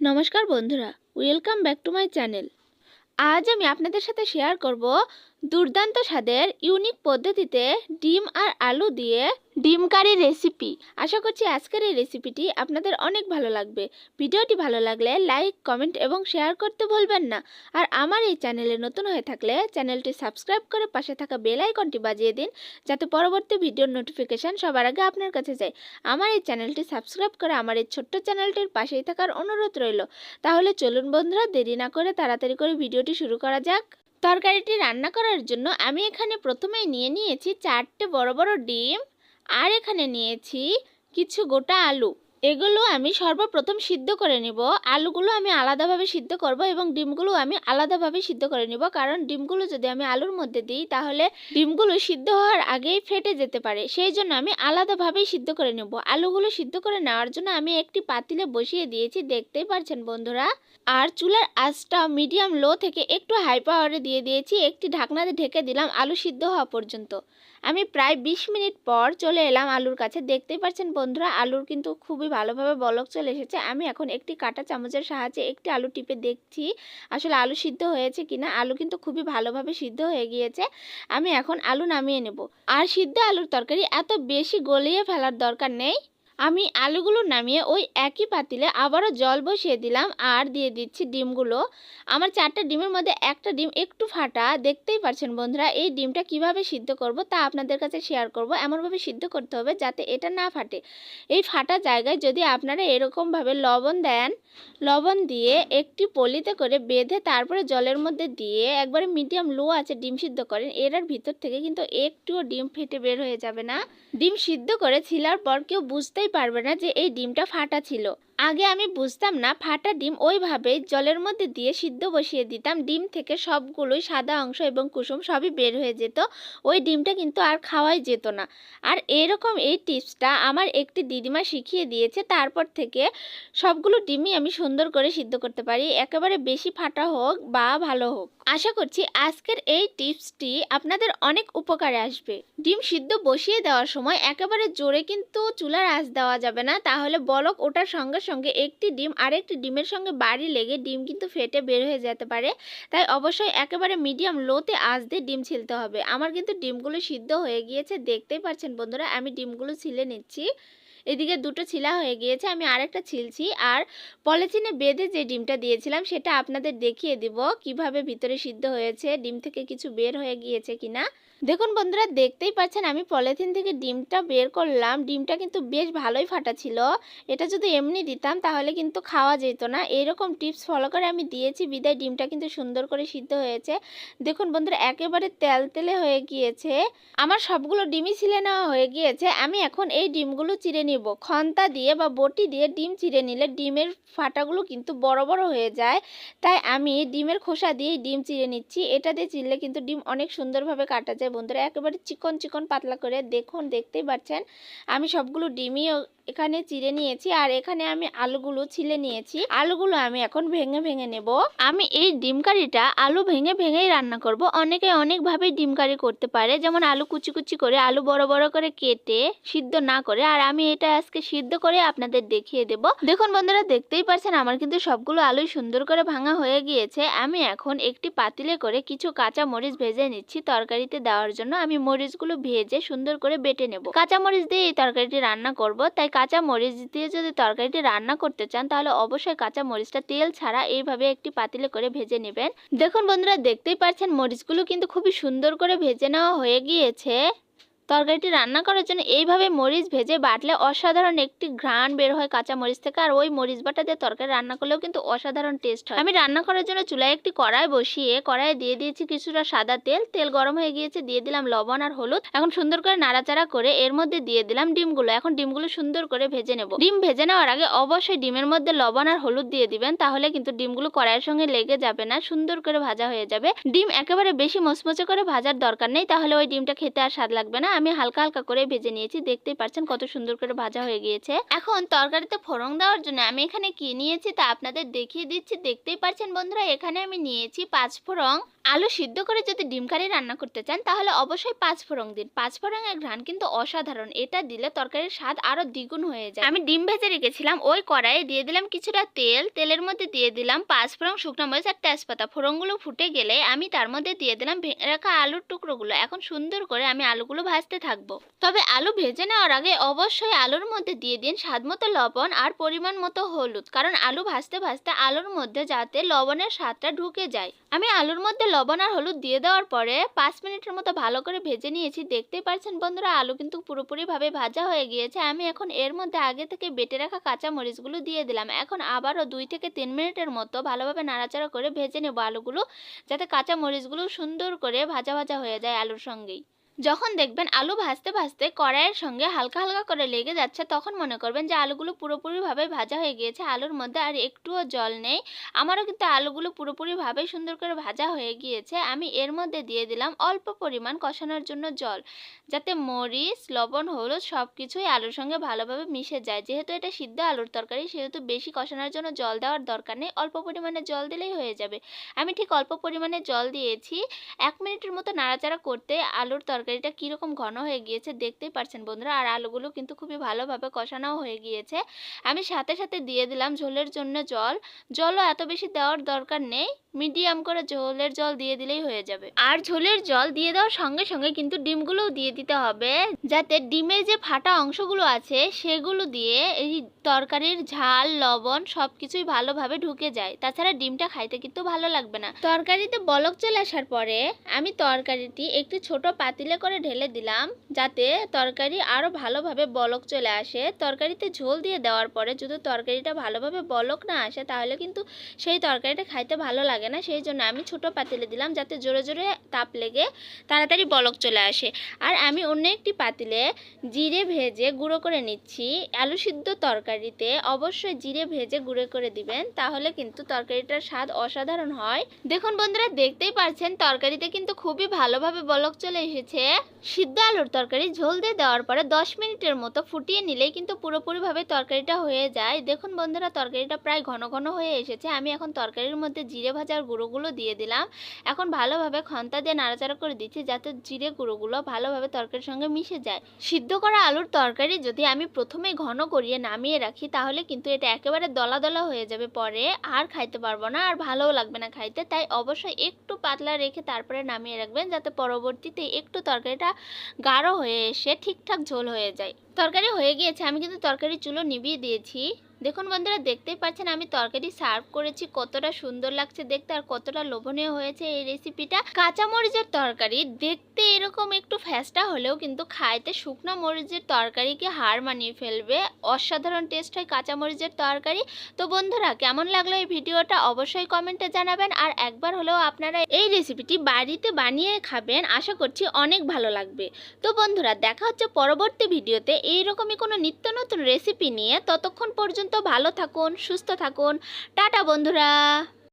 নমস্কার বন্ধুরা welcome back to my channel আজ আমি আপনাদের সাথে শেয়ার করব দুর্দান্ত স্বাদের ইউনিক পদ্ধতিতে ডিম আর আলু দিয়ে ডিম কারি রেসিপি আশা করছি আজকের এই রেসিপিটি আপনাদের অনেক ভালো লাগবে। ভিডিওটি ভালো লাগলে লাইক কমেন্ট এবং শেয়ার করতে ভুলবেন না। আর আমার এই চ্যানেলে নতুন হয়ে থাকলে চ্যানেলটি সাবস্ক্রাইব করে পাশে থাকা বেল আইকনটি বাজিয়ে দিন, যাতে পরবর্তী ভিডিওর নোটিফিকেশান সবার আগে আপনার কাছে যায়। আমার এই চ্যানেলটি সাবস্ক্রাইব করে আমার এই ছোট্ট চ্যানেলটির পাশেই থাকার অনুরোধ রইল। তাহলে চলুন বন্ধুরা, দেরি না করে তাড়াতাড়ি করে ভিডিওটি শুরু করা যাক। তরকারিটি রান্না করার জন্য আমি এখানে প্রথমেই নিয়ে নিয়েছি চারটে বড় বড় ডিম আর এখানে নিয়েছি কিছু গোটা আলু। এগুলো আমি সর্বপ্রথম সিদ্ধ করে নিব। আলুগুলো আমি আলাদাভাবে সিদ্ধ করব এবং ডিমগুলো আমি আলাদাভাবে সিদ্ধ করে নিব। কারণ ডিমগুলো যদি আমি আলুর মধ্যে দিই, তাহলে ডিমগুলো সিদ্ধ হওয়ার আগেই ফেটে যেতে পারে। সেই জন্য আমি আলাদাভাবেই সিদ্ধ করে নেব। আলুগুলো সিদ্ধ করে নেওয়ার জন্য আমি একটি পাতিলে বসিয়ে দিয়েছি। দেখতেই পারছেন বন্ধুরা। আর চুলার আঁচটা মিডিয়াম লো থেকে একটু হাই পাওয়ারে দিয়ে দিয়েছি। একটি ঢাকনাতে ঢেকে দিলাম আলু সিদ্ধ হওয়া পর্যন্ত। আমি প্রায় বিশ মিনিট পর চলে এলাম আলুর কাছে। দেখতেই পাচ্ছেন বন্ধুরা, আলুর কিন্তু খুবই ভালোভাবে বলক চলে এসেছে। আমি এখন একটি কাটা চামচের সাহায্যে একটি আলু টিপে দেখছি, আসলে আলু সিদ্ধ হয়েছে কিনা। আলু কিন্তু খুবই ভালোভাবে সিদ্ধ হয়ে গিয়েছে। আমি এখন আলু নামিয়ে নেব। আর সিদ্ধ আলুর তরকারি এত বেশি গলিয়ে ফেলার দরকার নেই। আমি আলুগুলো নামিয়ে ওই একই পাতিলে আবারও জল বসিয়ে দিলাম আর দিয়ে দিচ্ছি ডিমগুলো। আমার চারটা ডিমের মধ্যে একটা ডিম একটু ফাটা, দেখতেই পারছেন বন্ধুরা এই ডিমটা কীভাবে সিদ্ধ করব তা আপনাদের কাছে শেয়ার করব। এমনভাবে সিদ্ধ করতে হবে যাতে এটা না ফাটে। এই ফাটা জায়গায় যদি আপনারা এরকমভাবে লবণ দেন, লবণ দিয়ে একটি পলিতে করে বেঁধে তারপরে জলের মধ্যে দিয়ে একবারে মিডিয়াম লো আছে ডিম সিদ্ধ করেন, এরার ভিতর থেকে কিন্তু একটুও ডিম ফেটে বের হয়ে যাবে না। ডিম সিদ্ধ করে ছিলার পর কেউ বুঝতেই পারবে না যে এই ডিমটা ফাটা ছিল। আগে আমি বুঝতাম না, ফাটা ডিম ওইভাবেই জলের মধ্যে দিয়ে সিদ্ধ বসিয়ে দিতাম। ডিম থেকে সবগুলোই সাদা অংশ এবং কুসুম সবই বের হয়ে যেত। ওই ডিমটা কিন্তু আর খাওয়াই যেত না। আর এরকম এই টিপসটা আমার একটি দিদিমা শিখিয়ে দিয়েছে। তারপর থেকে সবগুলো ডিমই আমি সুন্দর করে সিদ্ধ করতে পারি। একেবারে বেশি ফাটা হোক বা ভালো হোক। আশা করছি আজকের এই টিপসটি আপনাদের অনেক উপকারে আসবে। ডিম সিদ্ধ বসিয়ে দেওয়ার সময় একেবারে জোরে কিন্তু চুলার আঁচ দেওয়া যাবে না। তাহলে বলক ওটার সঙ্গে সঙ্গে একটি ডিম আরেকটি ডিমের সঙ্গে বাড়ি লেগে ডিম কিন্তু ফেটে বের হয়ে যেতে পারে। তাই অবশ্যই একেবারে মিডিয়াম লোতে আঁচ দিয়ে ডিম ছিলতে হবে। আমার কিন্তু ডিমগুলো সিদ্ধ হয়ে গিয়েছে, দেখতেই পাচ্ছেন বন্ধুরা, আমি ডিমগুলো ছিলে নিচ্ছি। এদিকে দুটো ছিলা হয়ে গিয়েছে, আমি আরেকটা ছিলছি। আর পলিথিনে বেঁধে যে ডিমটা দিয়েছিলাম, সেটা আপনাদের দেখিয়ে দিব কীভাবে ভিতরে সিদ্ধ হয়েছে, ডিম থেকে কিছু বের হয়ে গিয়েছে কিনা। দেখুন বন্ধুরা, দেখতেই পাচ্ছেন আমি পলিথিন থেকে ডিমটা বের করলাম। ডিমটা কিন্তু বেশ ভালোই ফাটা ছিল। এটা যদি এমনি দিতাম, তাহলে কিন্তু খাওয়া যেত না। এরকম টিপস ফলো করে আমি দিয়েছি, বিদায় ডিমটা কিন্তু সুন্দর করে সিদ্ধ হয়েছে। দেখুন বন্ধুরা, একেবারে তেল তেলে হয়ে গিয়েছে। আমার সবগুলো ডিমই ছিলে নেওয়া হয়ে গিয়েছে। আমি এখন এই ডিমগুলো চিড়ে নিব। খন্তা দিয়ে বা বটি দিয়ে ডিম চিড়ে নিলে ডিমের ফাটাগুলো কিন্তু বড় বড় হয়ে যায়। তাই আমি ডিমের খোসা দিয়ে ডিম চিড়ে নিচ্ছি। এটা দিয়ে চিড়লে কিন্তু ডিম অনেক সুন্দরভাবে কাটা যায়। বন্ধুরা, একেবারে চিকন চিকন, পাতলা করে দেখুন, দেখতেই পাচ্ছেন। আমি সবগুলো ডিমই এখানে চিড়ে নিয়েছি আর এখানে আমি আলুগুলো ছিলে নিয়েছি। আলুগুলো আমি এখন ভেঙে ভেঙে নেব। আমি এই ডিম কারিটা আলু ভেঙে ভেঙেই রান্না করব। অনেকে অনেকভাবে ডিম কারি করতে পারে। যেমন আলু কুচি কুচি করে, আলু বড় বড় করে কেটে সিদ্ধ না করে। আর আমি এটা আজকে সিদ্ধ করে আপনাদের দেখিয়ে দেব। দেখুন বন্ধুরা, দেখতেই পারছেন আমার কিন্তু সবগুলো আলুই সুন্দর করে ভাঙা হয়ে গিয়েছে। আমি এখন একটি পাতিলে করে কিছু কাঁচা মরিচ ভেজে নিচ্ছি তরকারিতে দেওয়ার জন্য। আমি মরিচগুলো ভেজে সুন্দর করে বেটে নেব। কাঁচা মরিচ দিয়ে এই তরকারিটি রান্না করব, তাই কাঁচা মরিচ দিয়ে যদি তরকারিটি রান্না করতে চান, তাহলে অবশ্যই কাঁচা মরিচটা তেল ছাড়া এইভাবে একটি পাতিলে করে ভেজে নেবেন। দেখুন বন্ধুরা, দেখতেই পাচ্ছেন মরিচগুলো কিন্তু খুবই সুন্দর করে ভেজে নেওয়া হয়ে গিয়েছে। তরকারিটি রান্না করার জন্য এইভাবে মরিচ ভেজে বাটলে অসাধারণ একটি ঘ্রাণ বের হয় কাঁচা মরিচ থেকে। আর ওই মরিচ বাটা দিয়ে তরকারি রান্না করলেও কিন্তু অসাধারণ টেস্ট হয়। আমি রান্না করার জন্য চুলায় একটি কড়াই বসিয়ে কড়াইয়ে দিয়ে দিয়েছি কিছুটা সাদা তেল। তেল গরম হয়ে গিয়েছে, দিয়ে দিলাম লবণ আর হলুদ। এখন সুন্দর করে নাড়াচাড়া করে এর মধ্যে দিয়ে দিলাম ডিমগুলো। এখন ডিমগুলো সুন্দর করে ভেজে নেব। ডিম ভেজে নেওয়ার আগে অবশ্যই ডিমের মধ্যে লবণ আর হলুদ দিয়ে দিবেন, তাহলে কিন্তু ডিমগুলো কড়াইয়ের সঙ্গে লেগে যাবে না, সুন্দর করে ভাজা হয়ে যাবে। ডিম একেবারে বেশি মচমচে করে ভাজার দরকার নেই, তাহলে ওই ডিমটা খেতে আর স্বাদ লাগবে না। আমি হালকা হালকা করে ভেজে নিয়েছি। দেখতেই পাচ্ছেন কত সুন্দর করে ভাজা হয়ে গিয়েছে। এখন তরকারিতে ফোড়ন দেওয়ার জন্য আমি এখানে কি নিয়েছি তা আপনাদের দেখিয়ে দিচ্ছি। দেখতেই পাচ্ছেন বন্ধুরা, এখানে আমি নিয়েছি পাঁচ ফোড়ন। আলু সিদ্ধ করে যদি ডিম কারি রান্না করতে চান, তাহলে অবশ্যই পাঁচ ফোড়ন দিন। পাঁচ ফোড়নের ঘ্রাণ কিন্তু অসাধারণ। এটা দিলে তরকারির স্বাদ আরও দ্বিগুণ হয়ে যায়। আমি ডিম ভেজে রেখেছিলাম, ওই কড়াইয়ে দিয়ে দিলাম কিছুটা তেল। তেলের মধ্যে দিয়ে দিলাম পাঁচ ফোড়ন শুকনো মরিচ আর তেজপাতা। ফোড়নগুলো ফুটে গেলে আমি তার মধ্যে দিয়ে দিলাম ভেঙে রাখা আলুর টুকরোগুলো। এখন সুন্দর করে আমি আলুগুলো ভাজতে থাকব। তবে আলু ভেজে নেওয়ার আগে অবশ্যই আলুর মধ্যে দিয়ে দিন স্বাদ মতো লবণ আর পরিমাণ মতো হলুদ। কারণ আলু ভাজতে ভাজতে আলুর মধ্যে যাতে লবণের স্বাদটা ঢুকে যায়। আমি আলুর মধ্যে লবণ আর হলুদ দিয়ে দেওয়ার পরে পাঁচ মিনিটের মতো ভালো করে ভেজে নিয়েছি। দেখতেই পাচ্ছেন বন্ধুরা, আলু কিন্তু পুরোপুরিভাবে ভাজা হয়ে গিয়েছে। আমি এখন এর মধ্যে আগে থেকে বেটে রাখা কাঁচা মরিচগুলো দিয়ে দিলাম। এখন আবারও দুই থেকে তিন মিনিটের মতো ভালোভাবে নাড়াচাড়া করে ভেজে নেব আলুগুলো, যাতে কাঁচা মরিচগুলো সুন্দর করে ভাজা ভাজা হয়ে যায় আলুর সঙ্গেই। যখন দেখবেন আলু ভাজতে ভাজতে কড়াইয়ের সঙ্গে হালকা হালকা করে লেগে যাচ্ছে, তখন মনে করবেন যে আলুগুলো পুরোপুরিভাবে ভাজা হয়ে গিয়েছে। আলুর মধ্যে আর একটুও জল নেই। আমারও কিন্তু আলুগুলো পুরোপুরিভাবে সুন্দর করে ভাজা হয়ে গিয়েছে। আমি এর মধ্যে দিয়ে দিলাম অল্প পরিমাণ কষানোর জন্য জল, যাতে মরিচ, লবণ, হলুদ সব কিছুই আলুর সঙ্গে ভালোভাবে মিশে যায়। যেহেতু এটা সিদ্ধ আলুর তরকারি, সেহেতু বেশি কষানোর জন্য জল দেওয়ার দরকার নেই। অল্প পরিমাণে জল দিলেই হয়ে যাবে। আমি ঠিক অল্প পরিমাণে জল দিয়েছি। এক মিনিটের মতো নাড়াচাড়া করতে আলুর তরকারিটা কীরকম ঘন হয়ে গিয়েছে দেখতেই পারছেন বন্ধুরা। আর আলুগুলো কিন্তু খুবই ভালোভাবে কষানো হয়ে গিয়েছে। আমি সাথে সাথে দিয়ে দিলাম ঝোলের জন্য জল। জলও এত বেশি দেওয়ার দরকার নেই। মিডিয়াম করে ঝোলের জল দিয়ে দিলেই হয়ে যাবে। আর ঝোলের জল দিয়ে দেওয়ার সঙ্গে সঙ্গে কিন্তু ডিমগুলোও দিয়ে দিতে হবে। যাতে ডিমের যে ফাটা অংশগুলো আছে, সেগুলো দিয়ে এই তরকারির ঝাল, লবণ সব কিছুই ভালোভাবে ঢুকে যায়। তাছাড়া ডিমটা খাইতে কিন্তু ভালো লাগবে না। তরকারিতে বলক চলে আসার পরে আমি তরকারিটি একটি ছোট পাতিলে করে ঢেলে দিলাম। যাতে তরকারি আরও ভালোভাবে বলক চলে আসে। তরকারিতে ঝোল দিয়ে দেওয়ার পরে যদি তরকারিটা ভালোভাবে বলক না আসে, তাহলে কিন্তু সেই তরকারিটা খাইতে ভালো লাগে না। সেই জন্য আমি ছোট পাতিলে দিলাম যাতে জোরে জোরে তাপ লেগে তাড়াতাড়ি বলক চলে আসে। আর আমি অন্য একটি পাতিলে জিরে ভেজে গুঁড়ো করে নিচ্ছি। আলু সিদ্ধ তরকারিতে অবশ্যই জিরে ভেজে গুঁড়ো করে দিবেন, তাহলে কিন্তু তরকারিটার স্বাদ অসাধারণ হয়। দেখুন বন্ধুরা, দেখতেই পারছেন, তরকারিতে কিন্তু খুবই ভালোভাবে বলক চলে এসেছে। সিদ্ধ আলুর তরকারি ঝোল দিয়ে দেওয়ার পরে দশ মিনিটের মতো ফুটিয়ে নিলেই কিন্তু পুরোপুরিভাবে তরকারিটা হয়ে যায়। দেখুন বন্ধুরা, তরকারিটা প্রায় ঘন ঘন হয়ে এসেছে। আমি এখন তরকারির মধ্যে জিরে ভাজার গুঁড়োগুলো দিয়ে দিলাম। এখন ভালোভাবে খন্তা দিয়ে নাড়াচাড়া করে দিচ্ছি যাতে জিরে গুঁড়োগুলো ভালোভাবে তরকারির সঙ্গে মিশে যায়। সিদ্ধ করা আলুর তরকারি যদি আমি প্রথমে ঘন করিয়ে নামিয়ে রাখি, তাহলে কিন্তু এটা একেবারে দলা দলা হয়ে যাবে পরে। আর খাইতে পারব না, আর ভালোও লাগবে না খাইতে। তাই অবশ্যই একটু পাতলা রেখে তারপরে নামিয়ে রাখবেন, যাতে পরবর্তীতে একটু তরকারিটা গাঢ় হয়ে এসে ঠিকঠাক ঝোল হয়ে যায়। তরকারি হয়ে গিয়েছে, আমি কিন্তু তরকারি চুলো নিভিয়ে দিয়েছি। দেখুন বন্ধুরা, দেখতেই পাচ্ছেন আমি তরকারি সার্ভ করেছি, কতটা সুন্দর লাগছে দেখতে আর কতটা লোভনীয় হয়েছে এই রেসিপিটা কাঁচা মরিচের তরকারি, দেখতে এরকম একটু ফ্যাসটা হলেও কিন্তু খাইতে শুকনো মরিচের তরকারিকে হার মানিয়ে ফেলবে। অসাধারণ টেস্ট হয় কাঁচা মরিচের তরকারি। তো বন্ধুরা, কেমন লাগল এই ভিডিওটা অবশ্যই কমেন্টে জানাবেন আর একবার হলেও আপনারা এই রেসিপিটি বাড়িতে বানিয়ে খাবেন, আশা করছি অনেক ভালো লাগবে। তো বন্ধুরা, দেখা হচ্ছে পরবর্তী ভিডিওতে। এইরকমই কোনো নিত্য নতুন রেসিপি নিয়ে। ততক্ষণ পর্যন্ত ভালো থাকুন সুস্থ থাকুন। টাটা বন্ধুরা।